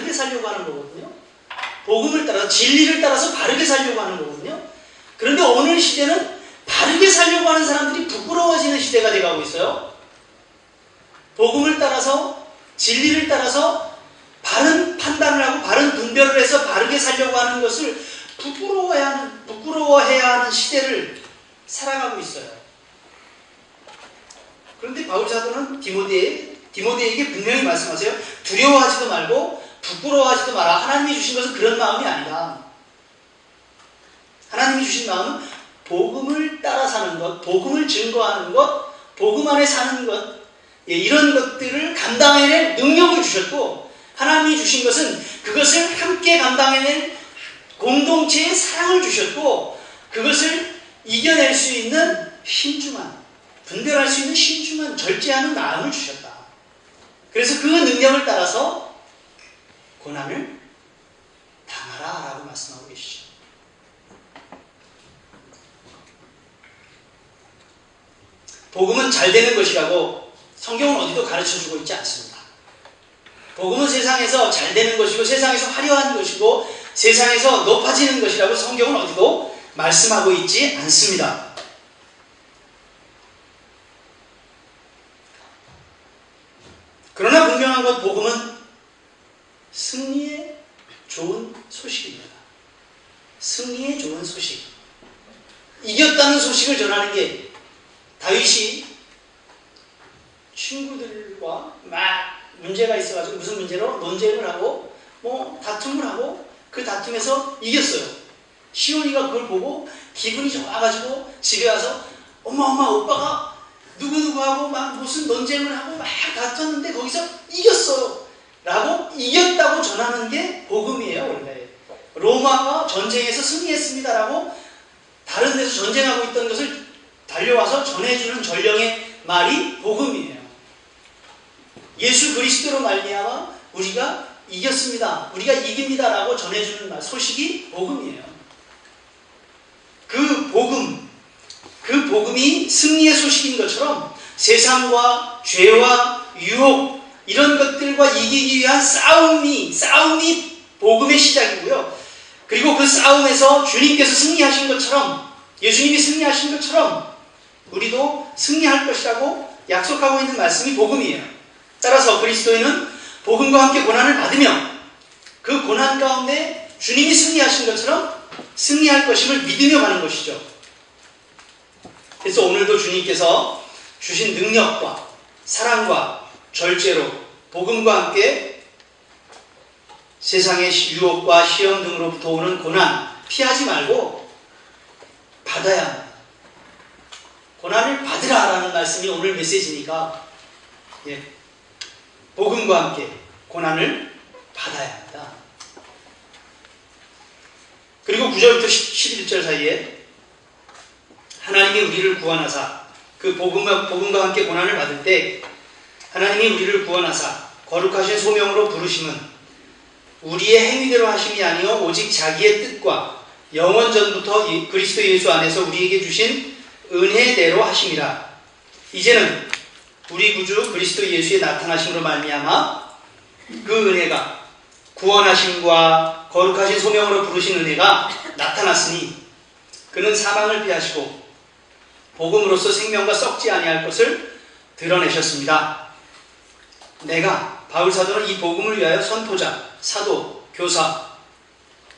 바르게 살려고 하는 거거든요. 복음을 따라서 진리를 따라서 바르게 살려고 하는 거거든요. 그런데 오늘 시대는 바르게 살려고 하는 사람들이 부끄러워지는 시대가 돼가고 있어요. 복음을 따라서 진리를 따라서 바른 판단을 하고 바른 분별을 해서 바르게 살려고 하는 것을 부끄러워해야 하는, 부끄러워해야 하는 시대를 살아가고 있어요. 그런데 바울 사도는 디모데 디모데에게 분명히 말씀하세요. 두려워하지도 말고 부끄러워하지도 마라. 하나님이 주신 것은 그런 마음이 아니다. 하나님이 주신 마음은 복음을 따라 사는 것, 복음을 증거하는 것, 복음 안에 사는 것, 예, 이런 것들을 감당해낼 능력을 주셨고, 하나님이 주신 것은 그것을 함께 감당해낼 공동체의 사랑을 주셨고, 그것을 이겨낼 수 있는 신중한, 분별할 수 있는 신중한, 절제하는 마음을 주셨다. 그래서 그 능력을 따라서 고난을 당하라 라고 말씀하고 계시죠. 복음은 잘 되는 것이라고 성경은 어디도 가르쳐 주고 있지 않습니다. 복음은 세상에서 잘 되는 것이고 세상에서 화려한 것이고 세상에서 높아지는 것이라고 성경은 어디도 말씀하고 있지 않습니다. 그러나 분명한 것 복음은 승리의 좋은 소식입니다. 승리의 좋은 소식. 이겼다는 소식을 전하는 게 다윗이 친구들과 막 문제가 있어가지고 무슨 문제로 논쟁을 하고 뭐 다툼을 하고 그 다툼에서 이겼어요. 시온이가 그걸 보고 기분이 좋아가지고 집에 와서 엄마 엄마 오빠가 누구누구하고 막 무슨 논쟁을 하고 막 다퉜는데 거기서 이겼어요. 라고 이겼다고 전하는 게 복음이에요, 원래. 로마가 전쟁에서 승리했습니다라고 다른 데서 전쟁하고 있던 것을 달려와서 전해주는 전령의 말이 복음이에요. 예수 그리스도로 말미암아 우리가 이겼습니다. 우리가 이깁니다라고 전해주는 말, 소식이 복음이에요. 그 복음, 그 복음이 승리의 소식인 것처럼 세상과 죄와 유혹 이런 것들과 이기기 위한 싸움이 싸움이 복음의 시작이고요. 그리고 그 싸움에서 주님께서 승리하신 것처럼 예수님이 승리하신 것처럼 우리도 승리할 것이라고 약속하고 있는 말씀이 복음이에요. 따라서 그리스도인은 복음과 함께 고난을 받으며 그 고난 가운데 주님이 승리하신 것처럼 승리할 것임을 믿으며 가는 것이죠. 그래서 오늘도 주님께서 주신 능력과 사랑과 절제로 복음과 함께 세상의 유혹과 시험 등으로부터 오는 고난 피하지 말고 받아야 합니다. 고난을 받으라라는 말씀이 오늘 메시지니까 예, 복음과 함께 고난을 받아야 합니다. 그리고 9절부터 11절 사이에 하나님이 우리를 구원하사 그 복음과, 복음과 함께 고난을 받을 때 하나님이 우리를 구원하사 거룩하신 소명으로 부르심은 우리의 행위대로 하심이 아니요 오직 자기의 뜻과 영원 전부터 그리스도 예수 안에서 우리에게 주신 은혜대로 하심이라. 이제는 우리 구주 그리스도 예수의 나타나심으로 말미암아 그 은혜가 구원하심과 거룩하신 소명으로 부르신 은혜가 나타났으니 그는 사망을 피하시고 복음으로서 생명과 썩지 아니할 것을 드러내셨습니다. 내가 바울 사도는 이 복음을 위하여 선포자, 사도, 교사,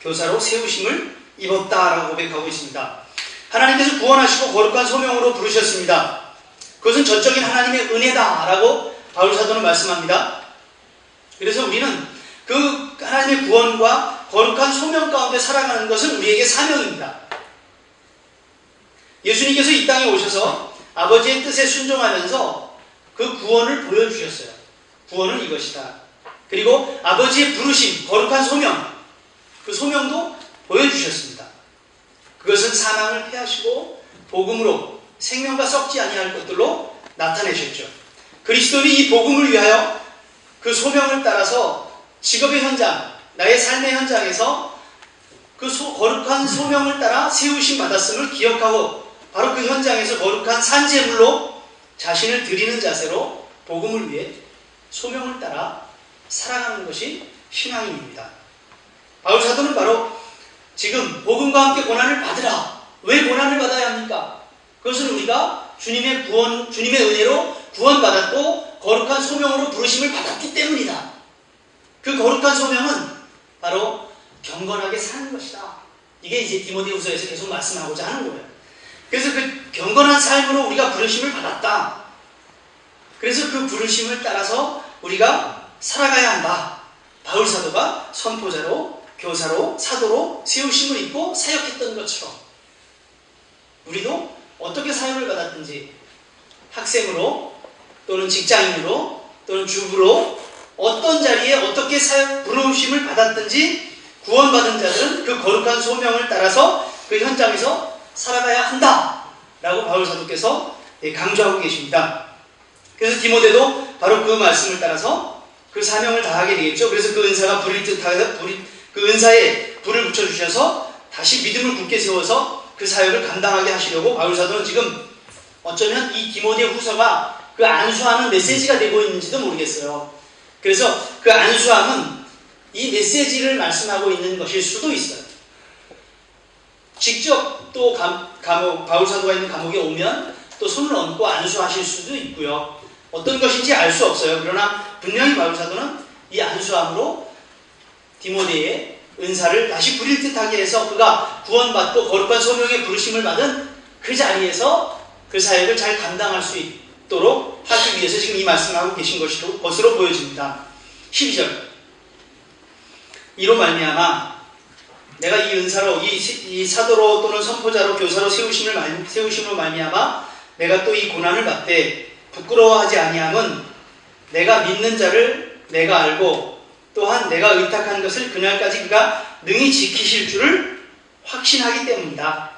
교사로 세우심을 입었다라고 고백하고 있습니다. 하나님께서 구원하시고 거룩한 소명으로 부르셨습니다. 그것은 전적인 하나님의 은혜다라고 바울 사도는 말씀합니다. 그래서 우리는 그 하나님의 구원과 거룩한 소명 가운데 살아가는 것은 우리에게 사명입니다. 예수님께서 이 땅에 오셔서 아버지의 뜻에 순종하면서 그 구원을 보여주셨어요. 구원은 이것이다. 그리고 아버지의 부르심, 거룩한 소명, 그 소명도 보여주셨습니다. 그것은 사망을 피하시고 복음으로 생명과 썩지 아니할 것들로 나타내셨죠. 그리스도인이 이 복음을 위하여 그 소명을 따라서 직업의 현장, 나의 삶의 현장에서 그 소, 거룩한 소명을 따라 세우심 받았음을 기억하고 바로 그 현장에서 거룩한 산재물로 자신을 드리는 자세로 복음을 위해 소명을 따라 살아가는 것이 신앙인입니다. 바울 사도는 바로 지금 복음과 함께 고난을 받으라. 왜 고난을 받아야 합니까? 그것은 우리가 주님의 구원, 주님의 은혜로 구원받았고 거룩한 소명으로 부르심을 받았기 때문이다. 그 거룩한 소명은 바로 경건하게 사는 것이다. 이게 이제 디모데후서에서 계속 말씀하고자 하는 거예요. 그래서 그 경건한 삶으로 우리가 부르심을 받았다. 그래서 그 부르심을 따라서 우리가 살아가야 한다. 바울 사도가 선포자로, 교사로, 사도로 세우심을 입고 사역했던 것처럼 우리도 어떻게 사역을 받았든지 학생으로 또는 직장인으로 또는 주부로 어떤 자리에 어떻게 사역 부르심을 받았든지 구원받은 자들은 그 거룩한 소명을 따라서 그 현장에서 살아가야 한다. 라고 바울 사도께서 예, 강조하고 계십니다. 그래서 디모데도 바로 그 말씀을 따라서 그 사명을 다하게 되겠죠. 그래서 그 은사가 불일 듯 하여 불이, 그 은사에 불을 붙여 주셔서 다시 믿음을 굳게 세워서 그 사역을 감당하게 하시려고 바울 사도는 지금 어쩌면 이 디모데 후서가 그 안수하는 메시지가 되고 있는지도 모르겠어요. 그래서 그 안수함은 이 메시지를 말씀하고 있는 것일 수도 있어요. 직접 또 감, 감옥, 바울 사도가 있는 감옥에 오면 또 손을 얹고 안수하실 수도 있고요. 어떤 것인지 알 수 없어요. 그러나 분명히 바울 사도는 이 안수함으로 디모데의 은사를 다시 부릴 듯하게 해서 그가 구원받고 거룩한 소명의 부르심을 받은 그 자리에서 그 사역을 잘 감당할 수 있도록 하기 위해서 지금 이 말씀하고 계신 것으로, 보여집니다. 12절 이로 말미암아 내가 이 은사로 이, 이 사도로 또는 선포자로 교사로 세우심을 말, 세우심으로 말미암아 내가 또 이 고난을 받되 부끄러워하지 아니함은 내가 믿는 자를 내가 알고 또한 내가 의탁한 것을 그날까지 그가 능히 지키실 줄을 확신하기 때문이다.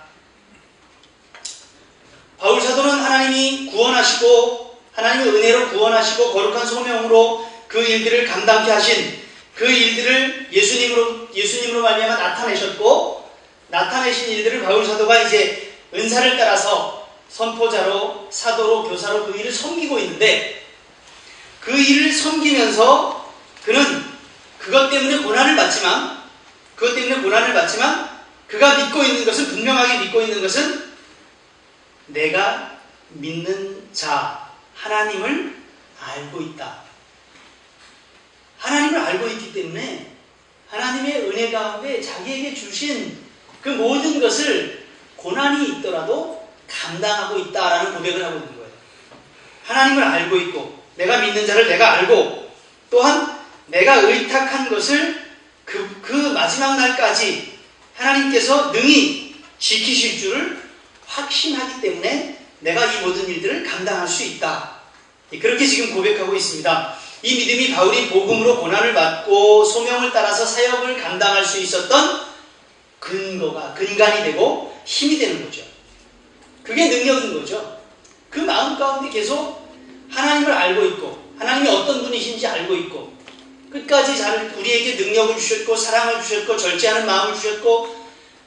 바울 사도는 하나님이 구원하시고 하나님의 은혜로 구원하시고 거룩한 소명으로 그 일들을 감당케 하신 그 일들을 예수님으로 예수님으로 말미암아 나타내셨고 나타내신 일들을 바울 사도가 이제 은사를 따라서 선포자로 사도로 교사로 그 일을 섬기고 있는데 그 일을 섬기면서 그는 그것 때문에 고난을 받지만 그것 때문에 고난을 받지만 그가 믿고 있는 것은 분명하게 믿고 있는 것은 내가 믿는 자 하나님을 알고 있다. 하나님을 알고 있기 때문에 하나님의 은혜 가운데 자기에게 주신 그 모든 것을 고난이 있더라도 감당하고 있다라는 고백을 하고 있는 거예요. 하나님을 알고 있고 내가 믿는 자를 내가 알고 또한 내가 의탁한 것을 그, 그 마지막 날까지 하나님께서 능히 지키실 줄을 확신하기 때문에 내가 이 모든 일들을 감당할 수 있다. 그렇게 지금 고백하고 있습니다. 이 믿음이 바울이 복음으로 고난을 받고 소명을 따라서 사역을 감당할 수 있었던 근거가 근간이 되고 힘이 되는 거죠. 그게 능력인 거죠. 그 마음 가운데 계속 하나님을 알고 있고 하나님이 어떤 분이신지 알고 있고 끝까지 잘 우리에게 능력을 주셨고 사랑을 주셨고 절제하는 마음을 주셨고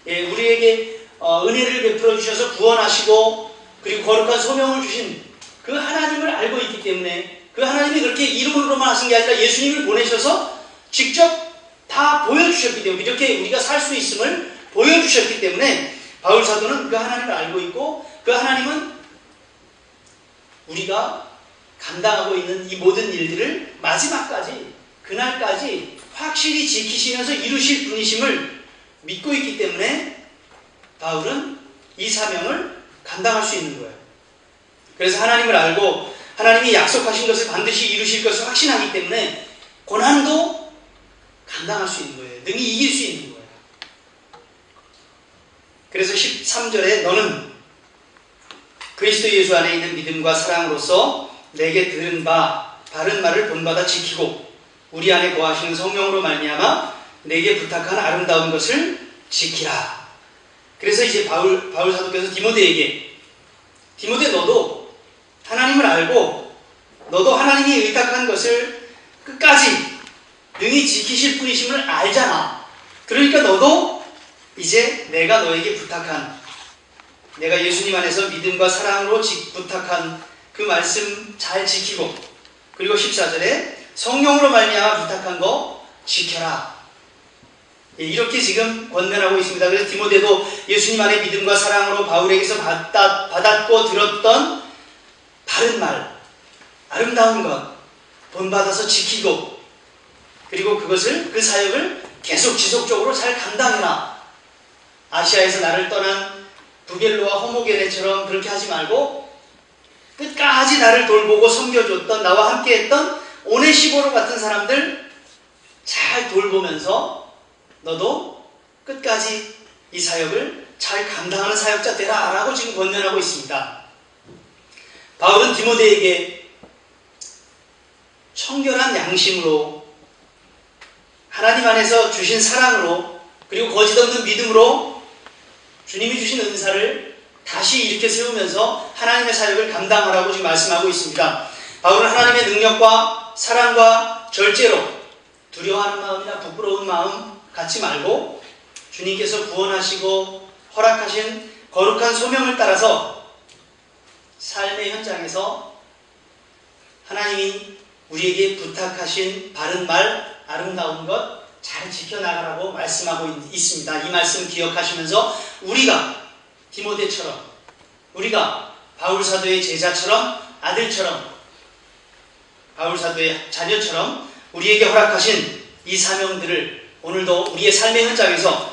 예, 우리에게 어, 은혜를 베풀어 주셔서 구원하시고 그리고 거룩한 소명을 주신 그 하나님을 알고 있기 때문에 그 하나님이 그렇게 이름으로만 하신 게 아니라 예수님을 보내셔서 직접 다 보여주셨기 때문에 이렇게 우리가 살 수 있음을 보여주셨기 때문에 바울 사도는 그 하나님을 알고 있고 그 하나님은 우리가 감당하고 있는 이 모든 일들을 마지막까지 그날까지 확실히 지키시면서 이루실 분이심을 믿고 있기 때문에 바울은 이 사명을 감당할 수 있는 거예요. 그래서 하나님을 알고 하나님이 약속하신 것을 반드시 이루실 것을 확신하기 때문에 고난도 감당할 수 있는 거예요. 능히 이길 수 있는 거예요. 그래서 13절에 너는 그리스도 예수 안에 있는 믿음과 사랑으로서 내게 들은 바 바른 말을 본받아 지키고 우리 안에 거하시는 성령으로 말미암아 내게 부탁한 아름다운 것을 지키라. 그래서 이제 바울 바울 사도께서 디모데에게 디모데 너도 하나님을 알고 너도 하나님이 의탁한 것을 끝까지 능히 지키실 분이심을 알잖아. 그러니까 너도 이제 내가 너에게 부탁한 내가 예수님 안에서 믿음과 사랑으로 부탁한 그 말씀 잘 지키고 그리고 14절에 성령으로 말미암아 부탁한 거 지켜라. 예, 이렇게 지금 권면하고 있습니다. 그래서 디모데도 예수님 안의 믿음과 사랑으로 바울에게서 받다, 받았고 들었던 바른 말, 아름다운 것, 본받아서 지키고, 그리고 그것을, 그 사역을 계속 지속적으로 잘 감당해라. 아시아에서 나를 떠난 부겔로와 호모게네처럼 그렇게 하지 말고, 끝까지 나를 돌보고 섬겨줬던, 나와 함께 했던 오네시보로 같은 사람들 잘 돌보면서 너도 끝까지 이 사역을 잘 감당하는 사역자 되라 라고 지금 권면하고 있습니다. 바울은 디모데에게 청결한 양심으로 하나님 안에서 주신 사랑으로 그리고 거짓 없는 믿음으로 주님이 주신 은사를 다시 일으켜 세우면서 하나님의 사역을 감당하라고 지금 말씀하고 있습니다. 바울은 하나님의 능력과 사랑과 절제로 두려워하는 마음이나 부끄러운 마음 갖지 말고 주님께서 구원하시고 허락하신 거룩한 소명을 따라서 삶의 현장에서 하나님이 우리에게 부탁하신 바른 말, 아름다운 것 잘 지켜나가라고 말씀하고 있- 있습니다. 이 말씀 기억하시면서 우리가 디모데처럼 우리가 바울 사도의 제자처럼 아들처럼 바울 사도의 자녀처럼 우리에게 허락하신 이 사명들을 오늘도 우리의 삶의 현장에서